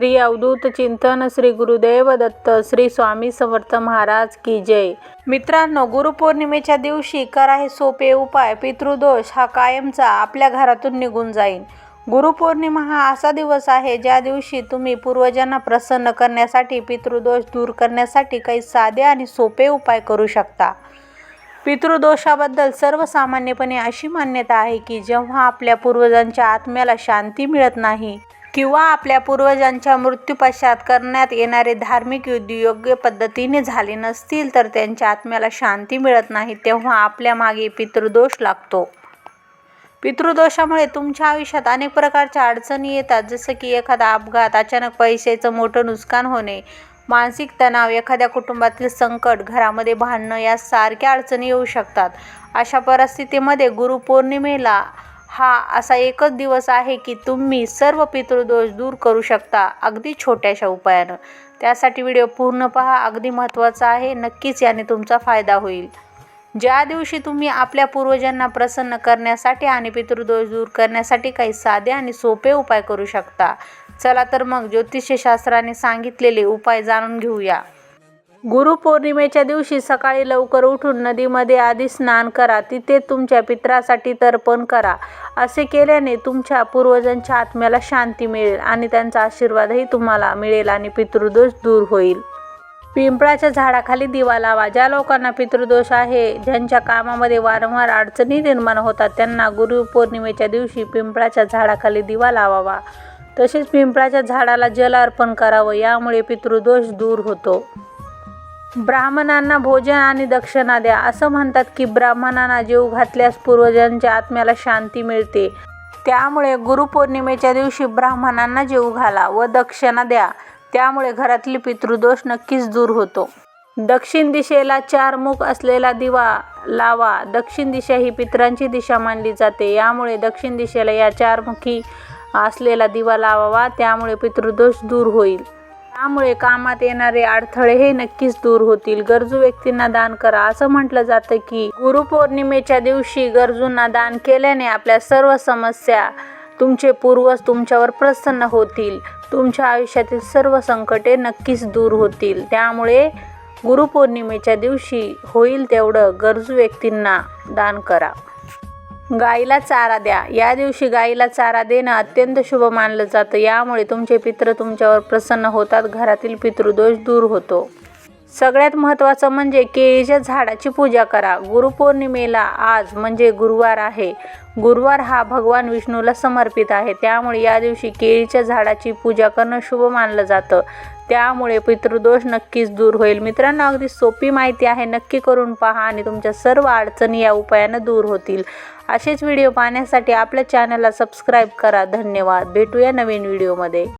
श्री अवधूत चिंतन श्री गुरुदेव दत्त श्री स्वामी समर्थ महाराज की जय. मित्रांनो गुरुपौर्णिमेच्या दिवशी करा हे सोपे उपाय पितृदोष हा कायमचा आपल्या घरातून निघून जाईल गुरुपौर्णिमा हा असा दिवस आहे ज्या दिवशी तुम्ही पूर्वजांना प्रसन्न करण्यासाठी पितृदोष दूर करण्यासाठी काही साधे आणि सोपे उपाय करू शकता. पितृदोषाबद्दल सर्वसामान्यपणे अशी मान्यता आहे की जेव्हा आपल्या पूर्वजांच्या आत्म्याला शांती मिळत नाही किंवा आपल्या पूर्वजांच्या मृत्यूपश्चात करण्यात येणारे धार्मिक युद्ध योग्य पद्धतीने झाले नसतील तर त्यांच्या आत्म्याला शांती मिळत नाही तेव्हा आपल्या मागे पितृदोष लागतो. पितृदोषामुळे तुमच्या आयुष्यात अनेक प्रकारच्या अडचणी येतात जसं की एखादा अपघात अचानक पैशाचं मोठं नुकसान होणे मानसिक तणाव एखाद्या कुटुंबातील संकट घरामध्ये भांडणं यासारख्या अडचणी येऊ शकतात. अशा परिस्थितीमध्ये गुरुपौर्णिमेला हा असा एकच दिवस आहे की तुम्ही सर्व पितृदोष दूर करू शकता अगदी छोट्याशा उपायानं. त्यासाठी व्हिडिओ पूर्ण पहा अगदी महत्त्वाचा आहे नक्कीच याने तुमचा फायदा होईल. ज्या दिवशी तुम्ही आपल्या पूर्वजांना प्रसन्न करण्यासाठी आणि पितृदोष दूर करण्यासाठी काही साधे आणि सोपे उपाय करू शकता चला तर मग ज्योतिषशास्त्राने सांगितलेले उपाय जाणून घेऊया. गुरुपौर्णिमेच्या दिवशी सकाळी लवकर उठून नदीमध्ये आधी स्नान करा. तिथे तुमच्या पित्रासाठी तर्पण करा. असे केल्याने तुमच्या पूर्वजांच्या आत्म्याला शांती मिळेल आणि त्यांचा आशीर्वादही तुम्हाला मिळेल आणि पितृदोष दूर होईल. पिंपळाच्या झाडाखाली दिवा लावा. ज्या लोकांना पितृदोष आहे ज्यांच्या कामामध्ये वारंवार अडचणी निर्माण होतात त्यांना गुरुपौर्णिमेच्या दिवशी पिंपळाच्या झाडाखाली दिवा लावावा. तसेच पिंपळाच्या झाडाला जल अर्पण करावं. यामुळे पितृदोष दूर होतो. ब्राह्मणांना भोजन आणि दक्षिणा द्या. असं म्हणतात की ब्राह्मणांना जीव घातल्यास पूर्वजांच्या आत्म्याला शांती मिळते. त्यामुळे गुरुपौर्णिमेच्या दिवशी ब्राह्मणांना जीव घाला व दक्षिणा द्या. त्यामुळे घरातली पितृदोष नक्कीच दूर होतो. दक्षिण दिशेला चार मुख असलेला दिवा लावा. दक्षिण दिशा ही पितरांची दिशा मानली जाते. यामुळे दक्षिण दिशेला या चारमुखी असलेला दिवा लावावा. त्यामुळे पितृदोष दूर होईल. त्यामुळे कामात येणारे अडथळे हे नक्कीच दूर होतील. गरजू व्यक्तींना दान करा. असं म्हटलं जातं की गुरुपौर्णिमेच्या दिवशी गरजूंना दान केल्याने आपल्या सर्व समस्या तुमचे पूर्वज तुमच्यावर प्रसन्न होतील. तुमच्या आयुष्यातील सर्व संकटे नक्कीच दूर होतील. त्यामुळे गुरुपौर्णिमेच्या दिवशी होईल तेवढं गरजू व्यक्तींना दान करा. गाईला चारा द्या. या दिवशी गाईला चारा देणं अत्यंत शुभ मानलं जातं. यामुळे तुमचे पित्र तुमच्यावर प्रसन्न होतात. घरातील पितृदोष दूर होतो. सगळ्यात महत्त्वाचं म्हणजे केळीच्या झाडाची पूजा करा. गुरुपौर्णिमेला आज म्हणजे गुरुवार आहे. गुरुवार हा भगवान विष्णूला समर्पित आहे. त्यामुळे या दिवशी केळीच्या झाडाची पूजा करणं शुभ मानलं जातं. त्यामुळे पितृदोष नक्कीच दूर होईल. मित्रांनो अगदी सोपी माहिती आहे. नक्की करून पहा आणि तुमच्या सर्व अडचणी या उपायानं दूर होतील. असेच व्हिडिओ पाहण्यासाठी आपल्या चॅनलला सबस्क्राईब करा. धन्यवाद. भेटूया नवीन व्हिडिओमध्ये.